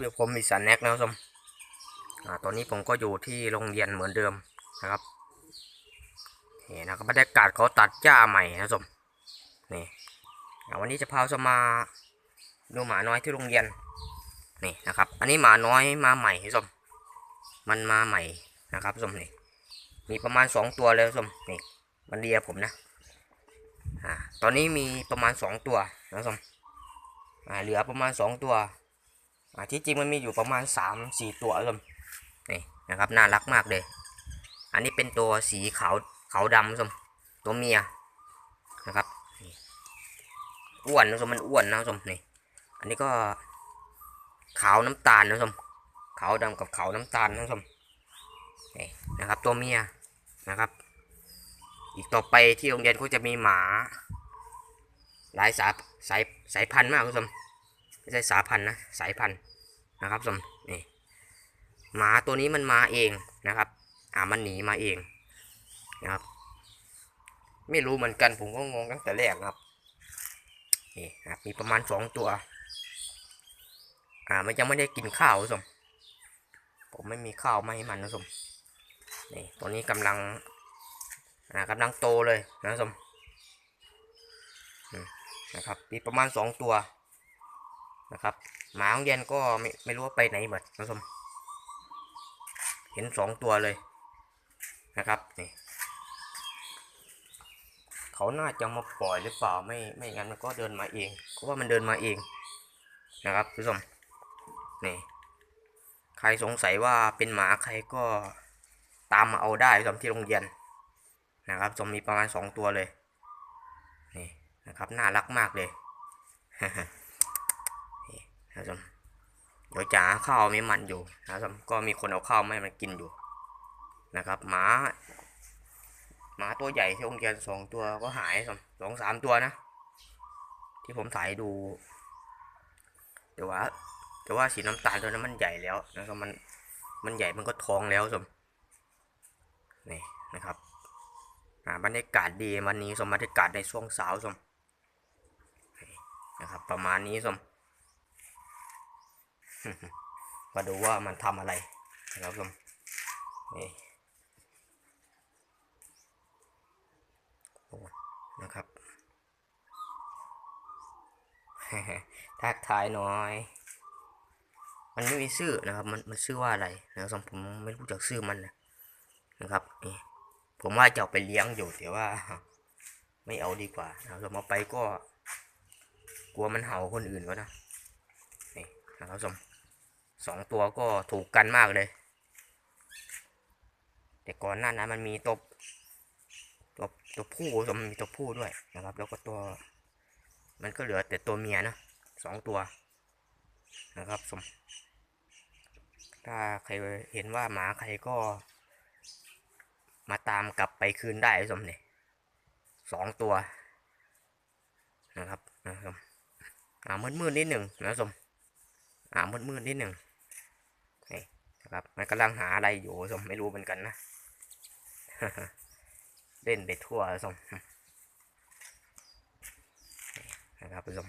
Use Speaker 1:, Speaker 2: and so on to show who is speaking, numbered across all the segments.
Speaker 1: เดี๋ยวผมมีสันแน็กนะครับผู้มตอนนี้ผมก็อยู่ที่โรงเรียนเหมือนเดิมนะครับนี่นะครับบรรยากาศเขาตัดหญ้าใหม่นะครับผู้มนี่วันนี้จะพาผู้ชมาดูหมาน้อยที่โรงเรียนนี่นะครับ อันนี้หมาน้อยมาใหม่ผู้มมันมาใหม่นะครับผู้มนี่มีประมาณสองตัวเลยผู้มนี่มันเลียผมนะอ่าตอนนี้มีประมาณสองตัวนะครับผู้มอ่าเหลือประมาณสองตัว ที่จริงมันมีอยู่ประมาณสามสี่ตัวครับนี่นะครับน่ารักมากเลย อันนี้เป็นตัวสีขาวขาวดำครับตัวเมียนะครับอ้วนนะครับมันอ้วนนะครับนี่อันนี้ก็ขาวน้ำตาลนะครับขาวดำกับขาวน้ำตาลนะครับนี่นะครับ ตัวเมียนะครับ อีกต่อไปที่โรงเรียนก็จะมีหมาหลายสายสายสายพันธุ์มากคุณผู้ชมไม่ใช่สายพันธุ์นะสายพันธุ์ นะครับสมนี่หมาตัวนี้มันมาเองนะครับ อ่ามันหนีมาเองนะครับ ไม่รู้เหมือนกันผมก็งงตั้งแต่แรกครับนี่นะครับมีประมาณสองตัว อ่า มันยังไม่ได้กินข้าวคุณผู้มผมไม่มีข้าวมาให้มันนะคุณผู้มนี่ ตัวนี้กำลัง อ่ากำลังโตเลยนะคุณผู้มนะครับ มีประมาณสองตัว นะครับ หมาของเย็นก็ไม่ไม่รู้ว่าไปไหนหมดนะชมเห็นสองตัวเลยนะครับนี่เขาน่าจะมาปล่อยหรือเปล่าไม่ไม่งั้นมันก็เดินมาเองเพราะว่ามันเดินมาเองนะครับผู้ชมนี่ใครสงสัยว่าเป็นหมาใครก็ตามมาเอาได้ผู้ชมที่โรงเรียนนะครับชมมีประมาณสองตัวเลยนี่นะครับน่ารักมากเลย นะครับเดี๋ยวจ๋าข้าวมีมันอยู่นะครับก็มีคนเอาข้าวไมาให้มันกินอยู่นะครับหมาหมาตัวใหญ่ที่โรงเรียนสองตัวก็หายสองสองสามตัวนะ ที่ผมถ่ายดู แต่ว่า แต่ว่าสีน้ำตาลตัวนั้นมันใหญ่แล้วนะครับมันมันใหญ่มันก็ท้องแล้วสมนี่นะครับอาบรรยากาศดีวันนี้สมบรรยากาศในช่วงเช้าสมนี่นะครับ ประมาณนี้สม มาดูว่ามันทำอะไรนะครับผมนี่โอ้นะครับทักทายหน่อย มันไม่มีชื่อนะครับ มันมันชื่อว่าอะไรนะครับผมไม่รู้จักชื่อมันนะนะครับนี่ผมว่าจะเอาไปเลี้ยงอยู่แต่ว่า ไม่เอาดีกว่านะครับเรามาไปก็ กลัวมันเห่าคนอื่นก็นะนี่นะครับผม สองตัวก็ถูกกันมากเลย แต่ก่อนหน้านั้นมันมีตัวตัวตัวผู้สมมีตัวผู้ด้วยนะครับ แล้วก็ตัว มันก็เหลือแต่ตัวเมียนะสองตัวนะครับสมถ้าใครเห็นว่าหมาใครก็ มาตามกลับไปคืนได้สมเนี่ยสองตัวนะครับนะครับอ่ามืดๆนิดหนึ่งนะสมอ่ามืดๆนิดหนึ่ง นี่นะครับ มันกำลังหาอะไรอยู่สมไม่รู้เหมือนกันนะ เล่นไปทั่วสมนะครับผู้ม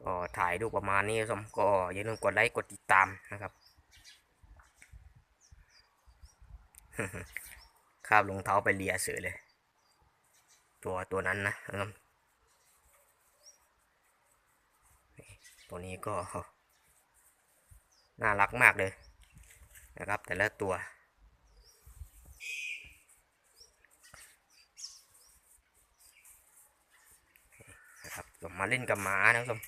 Speaker 1: ก็ถ่ายรูปประมาณนี้สมก็อย่าลืมกดไลค์กดติดตามนะครับคาบรองเท้าไปเลียเสือเลย ตัวตัวนั้นนะครับตัวนี้ก็ น่ารักมากเลยนะครับ แต่ละตัว นะครับมาเล่นกับหมานะคุณผู้ชม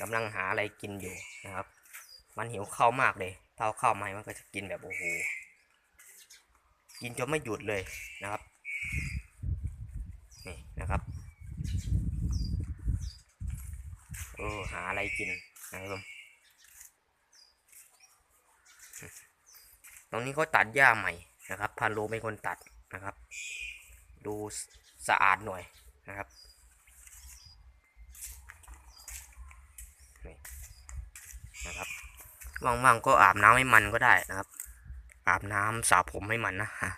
Speaker 1: กำลังหาอะไรกินอยู่นะครับ มันหิวข้าวมากเลยเท่าข้าวใหม่มันก็จะกินแบบโอ้โหกินจนไม่หยุดเลยนะครับนี่นะครับโอ้หาอะไรกินนะครับ ตรงนี้เขาตัดหญ้าใหม่นะครับพันโลเป็นคนตัดนะครับ ดูสะอาดหน่อยนะครับนี่นะครับว่างๆก็อาบน้ำให้มันก็ได้นะครับ อาบน้ำสระผมให้มันนะฮะ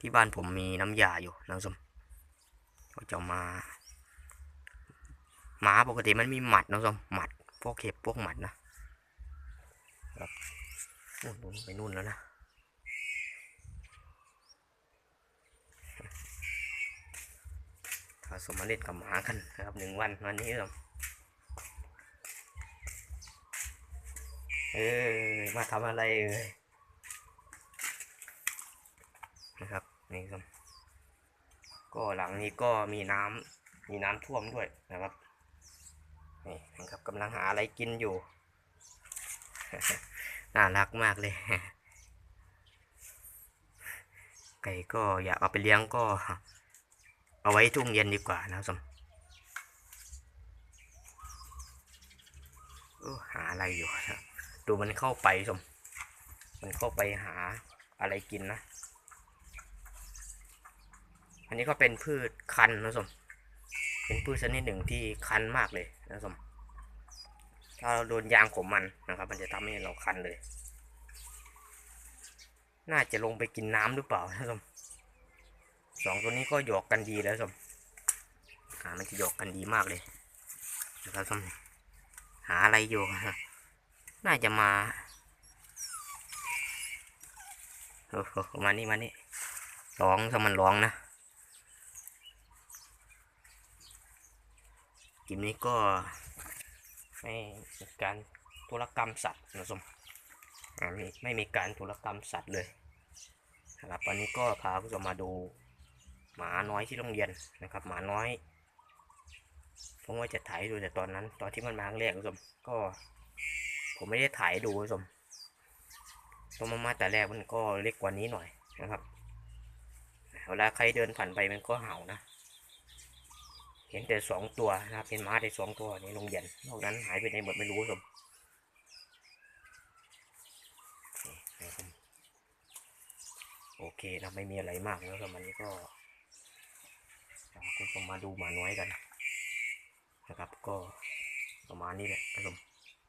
Speaker 1: ที่บ้านผมมีน้ำยาอยู่นะคุณผู้มก็จะมาหมาปกติมันมีหมัดนะคุณผู้มหมัดพวกเห็บพวกหมัดนะ ครับนู่นนู่นไปนู่นแล้วนะผสมเมล่นกับหมากันนะครับหนึ่งวันวันนี้ครับเออมาทำอะไรเอ่ยนะครับนี่ครับ ก็หลังนี้ก็มีน้ำมีน้ำท่วมด้วยนะครับนี่นะครับกำลังหาอะไรกินอยู่ น่ารักมากเลย ไก่ก็อยากเอาไปเลี้ยงก็ เอาไว้ทุ่งเย็นดีกว่านะครับสมหาอะไรอยู่นะดูมันเข้าไปสม มันเข้าไปหาอะไรกินนะ อันนี้ก็เป็นพืชคันนะสม เป็นพืชชนิดหนึ่งที่คันมากเลยนะสม ถ้าเราโดนยางขมมันนะครับ มันจะทำให้เราคันเลย น่าจะลงไปกินน้ำหรือเปล่านะสมสองตัวนี้ก็หยอกกันดีแล้วสมหามันจะหยอกกันดีมากเลยนะครับสมหาอะไรอยู่ น่าจะมาโอ้โหมานี่มานี่ร้องถ้ามันร้องนะกิมนี้ก็ ไม่มีการธุรกรรมสัตว์นะสมอ่าไม่ไม่มีการธุรกรรมสัตว์เลยนะครับวันนี้ก็พาผู้ชมมาดูหมาน้อยที่โรงเรียนนะครับหมาน้อยผมว่าจะถ่ายดูแต่ตอนนั้น ตอนที่มันมาครั้งแรกผู้ชมก็ ผมไม่ได้ถ่ายดูผู้ชมตอนมามาแต่แรกมันก็เล็กกว่านี้หน่อยนะครับเวลาใครเดินผ่านไปมันก็เห่านะ เห็นแต่สองตัวนะครับเป็นหมาได้สองตัวในโรงเรียนนอกนั้นหายไปไหนหมดไม่รู้ครับโอเคนะไม่มีอะไรมากแล้วครับวันนี้ก็คุณผู้ชมมาดูหมาน้อยกันนะครับ ก็ประมาณนี้แหละครับผม